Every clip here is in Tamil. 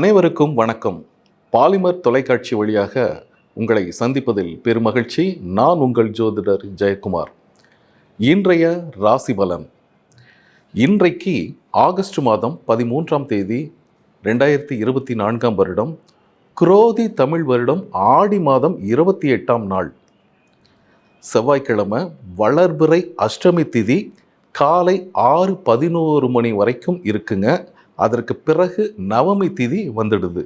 அனைவருக்கும் வணக்கம். பாலிமர் தொலைக்காட்சி வழியாக உங்களை சந்திப்பதில் பெருமகிழ்ச்சி. நான் உங்கள் ஜோதிடர் ஜெயக்குமார். இன்றைய ராசி பலன். இன்றைக்கு ஆகஸ்ட் மாதம் பதிமூன்றாம் தேதி ரெண்டாயிரத்தி இருபத்தி நான்காம் வருடம் குரோதி தமிழ் வருடம் ஆடி மாதம் இருபத்தி எட்டாம் நாள். செவ்வாய்க்கிழமை வளர்பிறை அஷ்டமி திதி காலை ஆறு பதினோரு மணி வரைக்கும் இருக்குங்க. அதற்கு பிறகு நவமி திதி வந்துடுது.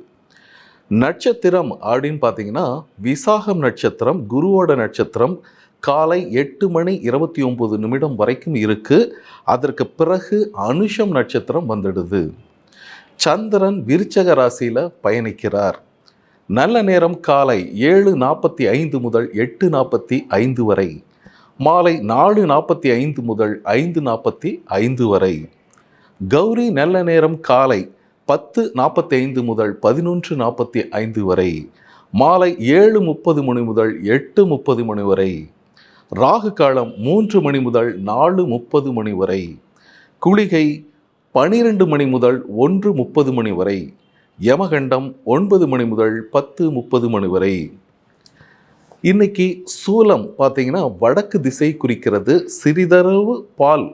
நட்சத்திரம் அப்படின்னு பார்த்தீங்கன்னா விசாகம் நட்சத்திரம் குருவோட நட்சத்திரம் காலை எட்டு மணி இருபத்தி ஒம்பது நிமிடம் வரைக்கும் இருக்குது அதற்கு பிறகு அனுஷம் நட்சத்திரம் வந்துடுது. சந்திரன் விருச்சக ராசியில் பயணிக்கிறார். நல்ல நேரம் காலை ஏழு நாற்பத்தி ஐந்து முதல் எட்டு நாற்பத்தி ஐந்து வரை. மாலை நாலு நாற்பத்தி ஐந்து முதல் ஐந்து நாற்பத்தி ஐந்து வரை. கௌரி நல்ல நேரம் காலை பத்து நாற்பத்தி ஐந்து முதல் பதினொன்று நாற்பத்தி ஐந்து வரை மாலை ஏழு முப்பது மணி முதல் எட்டு முப்பது மணி வரை ராகு காலம் மூன்று மணி முதல் நாலு முப்பது மணி வரை குளிகை பனிரெண்டு மணி முதல் ஒன்று முப்பது மணி வரை யமகண்டம் ஒன்பது மணி முதல் பத்து முப்பது மணி வரை. இன்னைக்கு சூலம் பார்த்தீங்கன்னா வடக்கு திசை குறிக்கிறது. சிறிதளவு பால்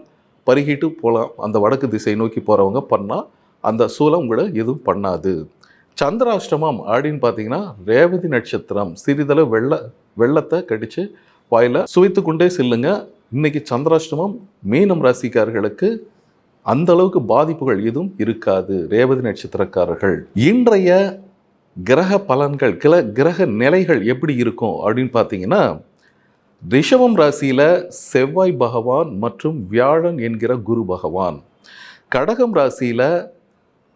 பருகிட்டு போகலாம் அந்த வடக்கு திசை நோக்கி போகிறவங்க பண்ணால் அந்த சூலம் உங்களை எதுவும் பண்ணாது. சந்திராஷ்டமம் அப்படின்னு பார்த்தீங்கன்னா ரேவதி நட்சத்திரம் சிறிதளவு வெள்ள வெள்ளத்தை கடித்து வாயில் சுவைத்து கொண்டே செல்லுங்க. இன்றைக்கி சந்திராஷ்டமம் மீனம் ராசிக்காரர்களுக்கு அந்த அளவுக்கு பாதிப்புகள் எதுவும் இருக்காது ரேவதி நட்சத்திரக்காரர்கள். இன்றைய கிரக பலன்கள் கில கிரக நிலைகள் எப்படி இருக்கும் அப்படின்னு பார்த்தீங்கன்னா ரிஷபம் ராசியில் செவ்வாய் பகவான் மற்றும் வியாழன் என்கிற குரு பகவான். கடகம் ராசியில்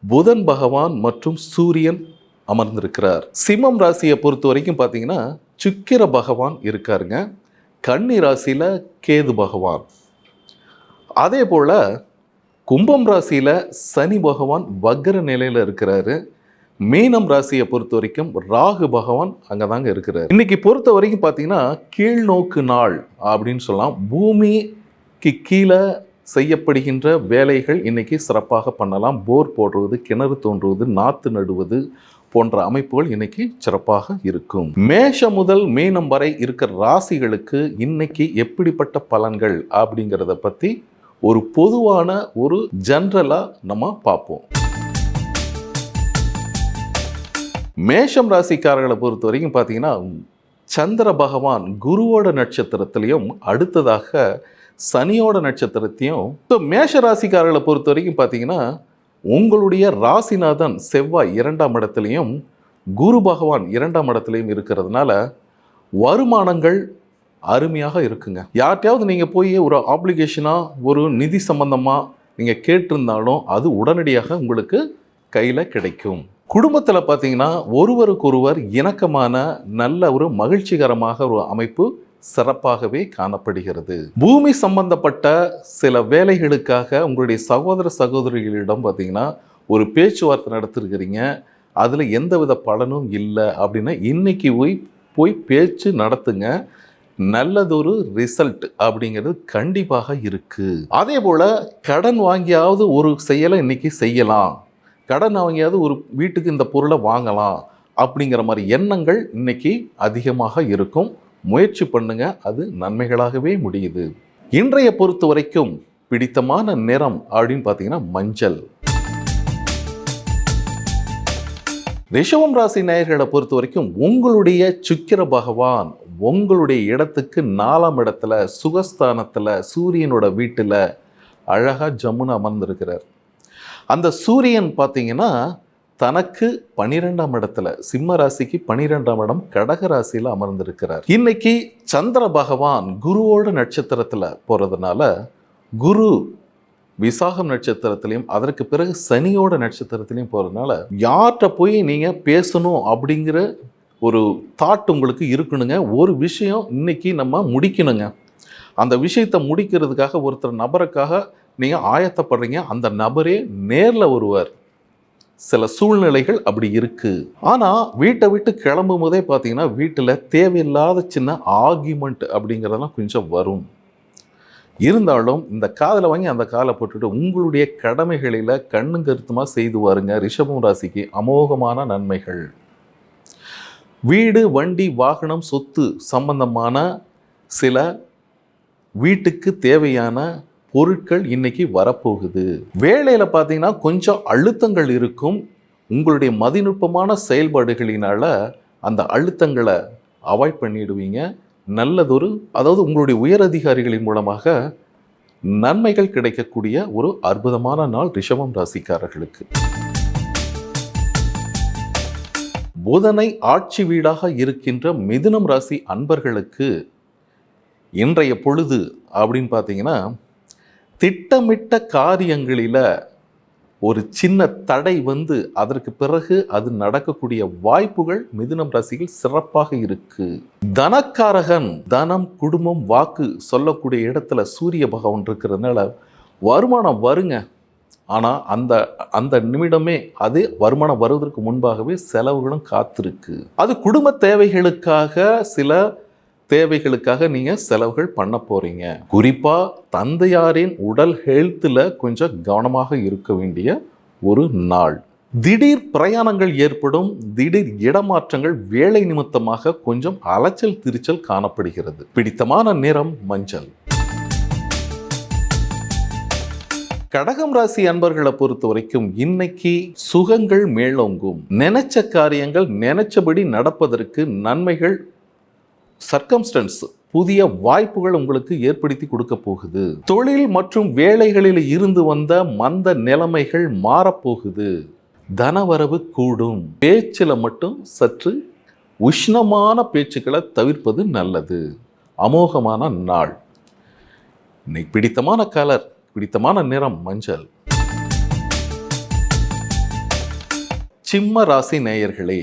புதன் பகவான் மற்றும் சூரியன் அமர்ந்திருக்கிறார். சிம்மம் ராசியை பொறுத்த வரைக்கும் பார்த்தீங்கன்னா சுக்கிர பகவான் இருக்காருங்க. கன்னி ராசியில் கேது பகவான். அதே போல் கும்பம் ராசியில் சனி பகவான் வக்ர நிலையில் இருக்கிறாரு. மீனம் ராசியை பொறுத்த வரைக்கும் ராகு பகவான் அங்கே தாங்க இருக்கிறார். இன்னைக்கு பொறுத்த வரைக்கும் பார்த்தீங்கன்னா கீழ்நோக்கு நாள் அப்படின்னு சொல்லலாம். பூமிக்கு கீழே செய்யப்படுகின்ற வேலைகள் இன்னைக்கு சிறப்பாக பண்ணலாம். போர் போடுறது கிணறு தோன்றுவது நாற்று நடுவது போன்ற அமைப்புகள் இன்னைக்கு சிறப்பாக இருக்கும். மேஷம் முதல் மீனம் வரை இருக்கிற ராசிகளுக்கு இன்னைக்கு எப்படிப்பட்ட பலன்கள் அப்படிங்கிறத பற்றி ஒரு பொதுவான ஒரு ஜென்ரலாக நம்ம பார்ப்போம். மேஷம் ராசிக்காரர்களை பொறுத்த வரைக்கும் பார்த்தீங்கன்னா சந்திர பகவான் குருவோட நட்சத்திரத்திலையும் அடுத்ததாக சனியோட நட்சத்திரத்தையும் ஸோ மேஷ ராசிக்காரர்களை பொறுத்த வரைக்கும் பார்த்தீங்கன்னா உங்களுடைய ராசிநாதன் செவ்வாய் இரண்டாம் இடத்துலையும் குரு பகவான் இரண்டாம் இடத்துலையும் இருக்கிறதுனால வருமானங்கள் அருமையாக இருக்குங்க. யார்கிட்டையாவது நீங்கள் போய் ஒரு ஆப்ளிகேஷனாக ஒரு நிதி சம்பந்தமாக நீங்கள் கேட்டிருந்தாலும் அது உடனடியாக உங்களுக்கு கையில் கிடைக்கும். குடும்பத்தில் பார்த்தீங்கன்னா ஒருவருக்கொருவர் இணக்கமான நல்ல ஒரு மகிழ்ச்சிகரமாக ஒரு அமைப்பு சிறப்பாகவே காணப்படுகிறது. பூமி சம்பந்தப்பட்ட சில வேலைகளுக்காக உங்களுடைய சகோதர சகோதரிகளிடம் பார்த்தீங்கன்னா ஒரு பேச்சுவார்த்தை நடத்திருக்கிறீங்க. அதில் எந்தவித பலனும் இல்லை அப்படின்னா இன்னைக்கு போய் போய் பேச்சு நடத்துங்க. நல்லதொரு ரிசல்ட் அப்படிங்கிறது கண்டிப்பாக இருக்குது அதே போல் கடன் வாங்கியாவது ஒரு செயலை இன்றைக்கி செய்யலாம். கடன் வாங்கியாவது ஒரு வீட்டுக்கு இந்த பொருளை வாங்கலாம் அப்படிங்கிற மாதிரி எண்ணங்கள் இன்னைக்கு அதிகமாக இருக்கும். முயற்சி பண்ணுங்க அது நன்மைகளாகவே முடியுது. இன்றைய பொறுத்த வரைக்கும் பிடித்தமான நிறம் அப்படின்னு பார்த்தீங்கன்னா மஞ்சள். ரிஷவம் ராசி நேயர்களை பொறுத்த வரைக்கும் உங்களுடைய சுக்கிர பகவான் உங்களுடைய இடத்துக்கு நாலாம் இடத்துல சுகஸ்தானத்தில் சூரியனோட வீட்டில் அழகாக ஜம்முன்னு அமர்ந்திருக்கிறார். அந்த சூரியன் பார்த்தீங்கன்னா தனக்கு பனிரெண்டாம் இடத்துல சிம்ம ராசிக்கு பனிரெண்டாம் இடம் கடக ராசியில் அமர்ந்திருக்கிறார். இன்னைக்கு சந்திர பகவான் குருவோட நட்சத்திரத்தில் போகிறதுனால குரு விசாகம் நட்சத்திரத்திலையும் அதற்கு பிறகு சனியோட நட்சத்திரத்திலையும் போகிறதுனால யார்கிட்ட போய் நீங்கள் பேசணும் அப்படிங்கிற ஒரு தாட் உங்களுக்கு இருக்கணுங்க. ஒரு விஷயம் இன்னைக்கு நம்ம முடிக்கணுங்க. அந்த விஷயத்தை முடிக்கிறதுக்காக ஒருத்தர் நபருக்காக நீங்கள் ஆயத்தப்படுறீங்க அந்த நபரே நேரில் வருவார். சில சூழ்நிலைகள் அப்படி இருக்குது ஆனால் வீட்டை விட்டு கிளம்பும் போதே பார்த்தீங்கன்னா வீட்டில் தேவையில்லாத சின்ன ஆர்கியூமெண்ட் அப்படிங்கிறதெல்லாம் கொஞ்சம் வரும். இருந்தாலும் இந்த காதில் வாங்கி அந்த காலை போட்டுட்டு உங்களுடைய கடமைகளில் கண்ணும் கருத்துமாக செய்து வாருங்க. ரிஷபம் ராசிக்கு அமோகமான நன்மைகள். வீடு வண்டி வாகனம் சொத்து சம்பந்தமான சில வீட்டுக்கு தேவையான பொருட்கள் இன்னைக்கு வரப்போகுது. வேலையில் பார்த்தீங்கன்னா கொஞ்சம் அழுத்தங்கள் இருக்கும். உங்களுடைய மதிநுட்பமான செயல்பாடுகளினால் அந்த அழுத்தங்களை அவாய்ட் பண்ணிடுவீங்க. நல்லதொரு அதாவது உங்களுடைய உயர் அதிகாரிகளின் மூலமாக நன்மைகள் கிடைக்கக்கூடிய ஒரு அற்புதமான நாள் ரிஷபம் ராசிக்காரர்களுக்கு. புதனை ஆட்சி வீடாக இருக்கின்ற மிதுனம் ராசி அன்பர்களுக்கு இன்றைய பொழுது அப்படின்னு பார்த்தீங்கன்னா திட்டமிட்ட காரியங்களில் ஒரு சின்ன தடை வந்து அதற்கு பிறகு அது நடக்கக்கூடிய வாய்ப்புகள் மிதுனம் ராசியில் சிறப்பாக இருக்கு. தனக்காரகன் தனம் குடும்பம் வாக்கு சொல்லக்கூடிய இடத்துல சூரிய பகவான் இருக்கிறதுனால வருமானம் வருங்க. ஆனால் அந்த அந்த நிமிடமே அது வருமானம் வருவதற்கு முன்பாகவே செலவுகளும் காத்திருக்கு. அது குடும்ப தேவைகளுக்காக சில தேவைகளுக்காக நீங்கள் செலவுகள் பண்ண போகிறீங்க குறிப்பாக தந்தையாரின் உடல் ஹெல்த்தில் கொஞ்சம் கவனமாக இருக்க வேண்டிய ஒரு நாள். திடீர் பிரயாணங்கள் ஏற்படும் திடீர் இடமாற்றங்கள் வேலை நிமித்தமாக கொஞ்சம் அலைச்சல் திருச்சல் காணப்படுகிறது. பிடித்தமான நிறம் மஞ்சள். கடகம் ராசி அன்பர்களை பொறுத்த வரைக்கும் இன்னைக்கு சுகங்கள் மேலோங்கும். நினைச்ச காரியங்கள் நினைச்சபடி நடப்பதற்கு நன்மைகள் சர்க்கம்ஸ்டன்ஸ் புதிய வாய்ப்புகள் உங்களுக்கு ஏற்படுத்தி கொடுக்க போகுது. தொழில் மற்றும் வேலைகளில் இருந்து வந்த மந்த நிலைமைகள் மாறப்போகுது. தனவரவு கூடும். பேச்சில் மட்டும் சற்று உஷ்ணமான பேச்சுக்களை தவிர்ப்பது நல்லது. அமோகமான நாள். இன்னைக்கு பிடித்தமான கலர் பிடித்தமான நிறம் மஞ்சள். சிம்ம ராசி நேயர்களே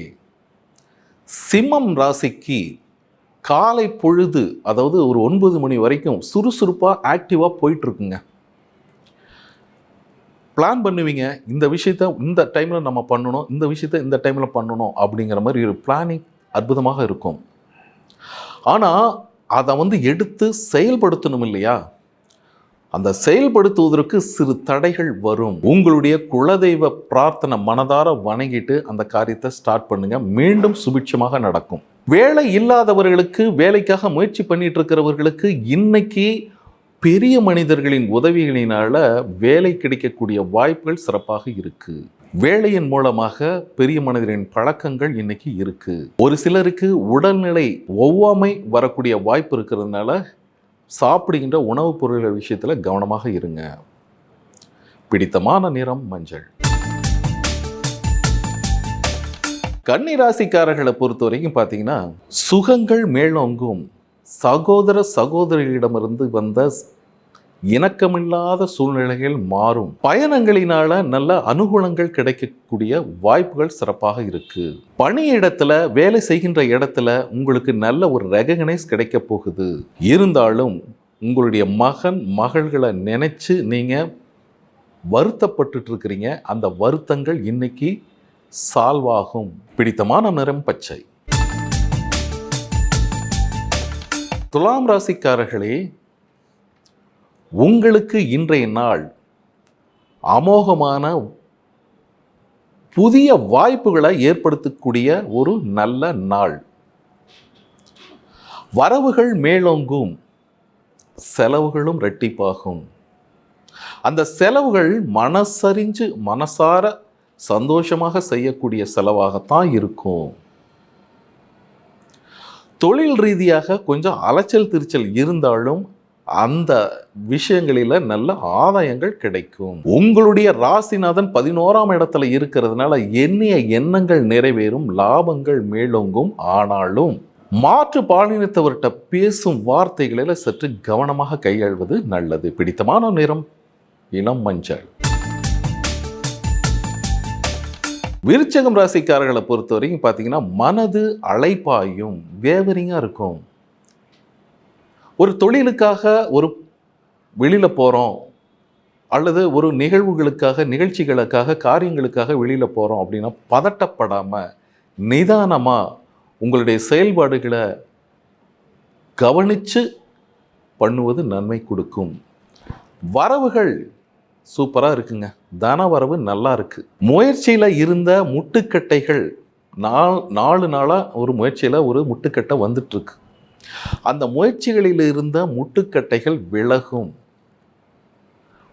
சிம்மம் ராசிக்கு காலை பொழுது அதாவது ஒரு ஒன்பது மணி வரைக்கும் சுறுசுறுப்பாக ஆக்டிவாக போயிட்டுருக்குங்க. பிளான் பண்ணுவீங்க இந்த விஷயத்த இந்த டைமில் நம்ம பண்ணணும் இந்த விஷயத்த இந்த டைமில் பண்ணணும் அப்படிங்கிற மாதிரி ஒரு பிளானிங் அற்புதமாக இருக்கும். ஆனால் அதை வந்து எடுத்து செயல்படுத்தணும் இல்லையா? அந்த செயல்படுத்துவதற்கு சிறு தடைகள் வரும். உங்களுடைய குலதெய்வ பிரார்த்தனை மனதார வணங்கிட்டு அந்த காரியத்தை ஸ்டார்ட் பண்ணுங்கள் மீண்டும் சுபிட்சமாக நடக்கும். வேலை இல்லாதவர்களுக்கு வேலைக்காக முயற்சி பண்ணிட்டு இருக்கிறவர்களுக்கு இன்னைக்கு பெரிய மனிதர்களின் உதவிகளினால வேலை கிடைக்கக்கூடிய வாய்ப்புகள் சிறப்பாக இருக்கு. வேலையின் மூலமாக பெரிய மனிதரின் பழக்கங்கள் இன்னைக்கு இருக்கு. ஒரு சிலருக்கு உடல்நிலை ஒவ்வாமை வரக்கூடிய வாய்ப்பு இருக்கிறதுனால சாப்பிடுகின்ற உணவுப் பொருள்கள் விஷயத்தில் கவனமாக இருங்க. பிடித்தமான நிறம் மஞ்சள். கன்னி ராசிக்காரர்களை பொறுத்த வரைக்கும் பார்த்தீங்கன்னா சுகங்கள் மேலோங்கும். சகோதர சகோதரிகளிடமிருந்து வந்த இணக்கமில்லாத சூழ்நிலைகள் மாறும். பயணங்களினால நல்ல அனுகூலங்கள் கிடைக்கக்கூடிய வாய்ப்புகள் சிறப்பாக இருக்கு. பணியிடத்துல வேலை செய்கின்ற இடத்துல உங்களுக்கு நல்ல ஒரு ரெகனைஸ் கிடைக்க போகுது. இருந்தாலும் உங்களுடைய மகன் மகள்களை நினைச்சு நீங்க வருத்தப்பட்டு இருக்கிறீங்க. அந்த வருத்தங்கள் இன்னைக்கு சால்வாகும். பிடித்தமான நிறம் பச்சை. துலாம் ராசிக்காரர்களே உங்களுக்கு இன்றைய நாள் அமோகமான புதிய வாய்ப்புகளை ஏற்படுத்தக்கூடிய ஒரு நல்ல நாள். வரவுகள் மேலோங்கும் செலவுகளும் ரெட்டிப்பாகும் அந்த செலவுகள் மனசறிஞ்சு மனசார சந்தோஷமாக செய்யக்கூடிய செலவாகத்தான் இருக்கும். தொழில் ரீதியாக கொஞ்சம் அலைச்சல் திருச்சல் இருந்தாலும் அந்த விஷயங்களில் நல்ல ஆதாயங்கள் கிடைக்கும். உங்களுடைய ராசிநாதன் பதினோராம் இடத்துல இருக்கிறதுனால எண்ணிய எண்ணங்கள் நிறைவேறும் லாபங்கள் மேலோங்கும். ஆனாலும் மாற்று பாலினத்தவர்கிட்ட பேசும் வார்த்தைகளில் சற்று கவனமாக கையாள்வது நல்லது. பிடித்தமான நிறம் இளம் மஞ்சள். விருச்சகம் ராசிக்காரர்களை பொறுத்த வரைக்கும் பார்த்தீங்கன்னா மனது அழைப்பாயும் வேவரிங்காக இருக்கும். ஒரு தொழிலுக்காக ஒரு வெளியில் போகிறோம் அல்லது ஒரு நிகழ்வுகளுக்காக நிகழ்ச்சிகளுக்காக காரியங்களுக்காக வெளியில் போகிறோம் அப்படின்னா பதட்டப்படாமல் நிதானமாக உங்களுடைய செயல்பாடுகளை கவனித்து பண்ணுவது நன்மை கொடுக்கும். வரவுகள் சூப்பராக இருக்குங்க. தன வரவு நல்லா இருக்குது முயற்சியில் இருந்த முட்டுக்கட்டைகள் நாள் நாலு நாளாக ஒரு முயற்சியில் ஒரு முட்டுக்கட்டை வந்துட்டுருக்கு. அந்த முயற்சிகளில் இருந்த முட்டுக்கட்டைகள் விலகும்.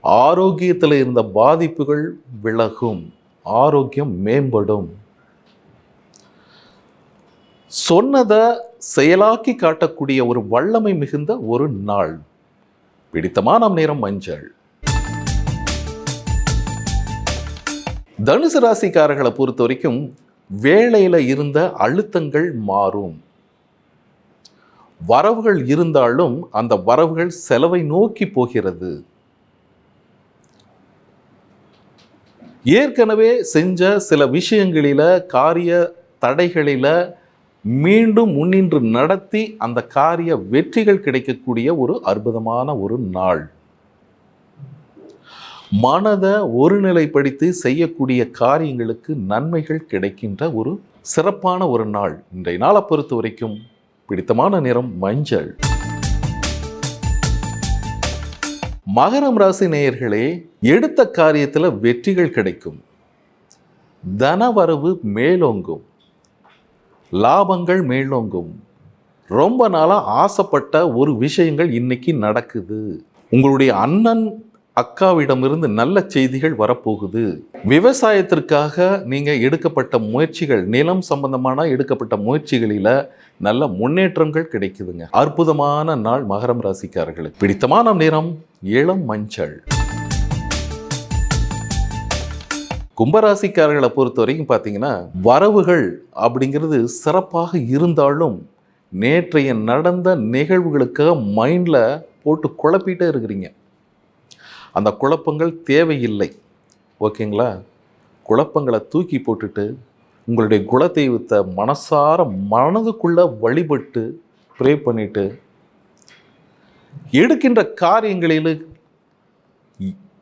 ஆரோக்கியத்தில் இருந்த பாதிப்புகள் விலகும். ஆரோக்கியம் மேம்படும். சொன்னதை செயலாக்கி காட்டக்கூடிய ஒரு வல்லமை மிகுந்த ஒரு நாள். பிடித்தமான நேரம் மஞ்சள் தனுசு ராசிக்காரர்களை பொறுத்த வரைக்கும் வேலையில் இருந்த அழுத்தங்கள் மாறும். வரவுகள் இருந்தாலும் அந்த வரவுகள் செலவை நோக்கி போகிறது. ஏற்கனவே செஞ்ச சில விஷயங்களில காரிய தடைகளில மீண்டும் முன்னின்று நடத்தி அந்த காரிய வெற்றிகள் கிடைக்கக்கூடிய ஒரு அற்புதமான ஒரு நாள். மனதை ஒருநிலைப்படுத்தி செய்யக்கூடிய காரியங்களுக்கு நன்மைகள் கிடைக்கின்ற ஒரு சிறப்பான ஒரு நாள். இன்றைய நாளை பொறுத்த வரைக்கும் பிடித்தமான நிறம் மஞ்சள். மகரம் ராசி நேயர்களே எடுத்த காரியத்தில் வெற்றிகள் கிடைக்கும். தனவரவு மேலோங்கும். லாபங்கள் மேலோங்கும். ரொம்ப நாளாக ஆசைப்பட்ட ஒரு விஷயங்கள் இன்னைக்கு நடக்குது. உங்களுடைய அண்ணன் அக்காவிடமிருந்து நல்ல செய்திகள் வரப்போகுது. விவசாயத்திற்காக நீங்கள் எடுக்கப்பட்ட முயற்சிகள் நிலம் சம்பந்தமான எடுக்கப்பட்ட முயற்சிகளில் நல்ல முன்னேற்றங்கள் கிடைக்குதுங்க. அற்புதமான நாள் மகரம் ராசிக்காரர்களுக்கு. பிடித்தமான நிறம் இளம் மஞ்சள். கும்பராசிக்காரர்களை பொறுத்த வரைக்கும் பார்த்தீங்கன்னா வரவுகள் அப்படிங்கிறது சிறப்பாக இருந்தாலும் நேற்றைய நடந்த நிகழ்வுகளுக்காக மைண்டில் போட்டு குழப்பிட்டே இருக்கிறீங்க. அந்த குழப்பங்கள் தேவையில்லை. ஓகேங்களா? குழப்பங்களை தூக்கி போட்டுட்டு உங்களுடைய குலதெய்வத்தை மனசார மனதுக்குள்ளே வழிபட்டு ப்ரே பண்ணிவிட்டு எடுக்கின்ற காரியங்களில்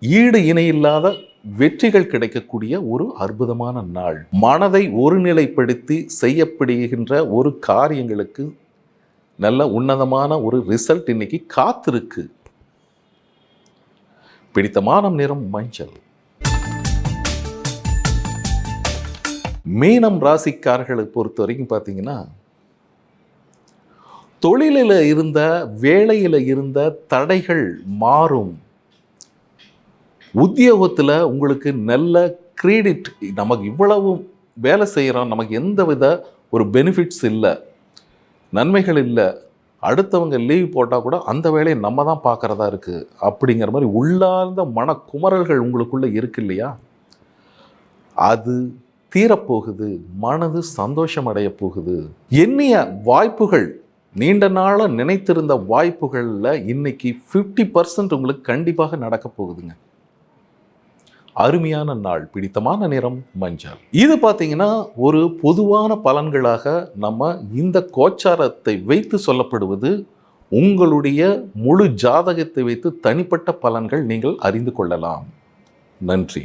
ஈடு இணையில்லாத வெற்றிகள் கிடைக்கக்கூடிய ஒரு அற்புதமான நாள். மனதை ஒருநிலைப்படுத்தி செய்யப்படுகின்ற ஒரு காரியங்களுக்கு நல்ல உன்னதமான ஒரு ரிசல்ட் இன்னைக்கு காத்திருக்கு. பிடித்தமான நிறம் மஞ்சள். மீனம் ராசிக்காரர்களை பொறுத்த வரைக்கும் பார்த்தீங்கன்னா தொழிலில் இருந்த வேலையில் இருந்த தடைகள் மாறும். உத்தியோகத்தில் உங்களுக்கு நல்ல கிரெடிட் நமக்கு இவ்வளவு வேலை செய்கிறோம் நமக்கு எந்த வித ஒரு பெனிஃபிட்ஸ் இல்லை. நன்மைகள் இல்லை. அடுத்தவங்க லீவ் போட்டால் கூட அந்த வேலையை நம்ம தான் பார்க்குறதா இருக்குது அப்படிங்கிற மாதிரி உள்ளார்ந்த மன குமரல்கள் உங்களுக்குள்ளே இருக்கு இல்லையா? அது தீரப்போகுது மனது சந்தோஷம் அடைய போகுது. எண்ணிய வாய்ப்புகள் நீண்ட நாளாக நினைத்திருந்த வாய்ப்புகளில் இன்னைக்கு ஃபிஃப்டி பர்சன்ட் உங்களுக்கு கண்டிப்பாக நடக்க போகுதுங்க. அருமையான நாள் பிடித்தமான நிறம் மஞ்சள். இது பார்த்தீங்கன்னா ஒரு பொதுவான பலன்களாக நம்ம இந்த கோச்சாரத்தை வைத்து சொல்லப்படுவது உங்களுடைய முழு ஜாதகத்தை வைத்து தனிப்பட்ட பலன்கள் நீங்கள் அறிந்து கொள்ளலாம். நன்றி.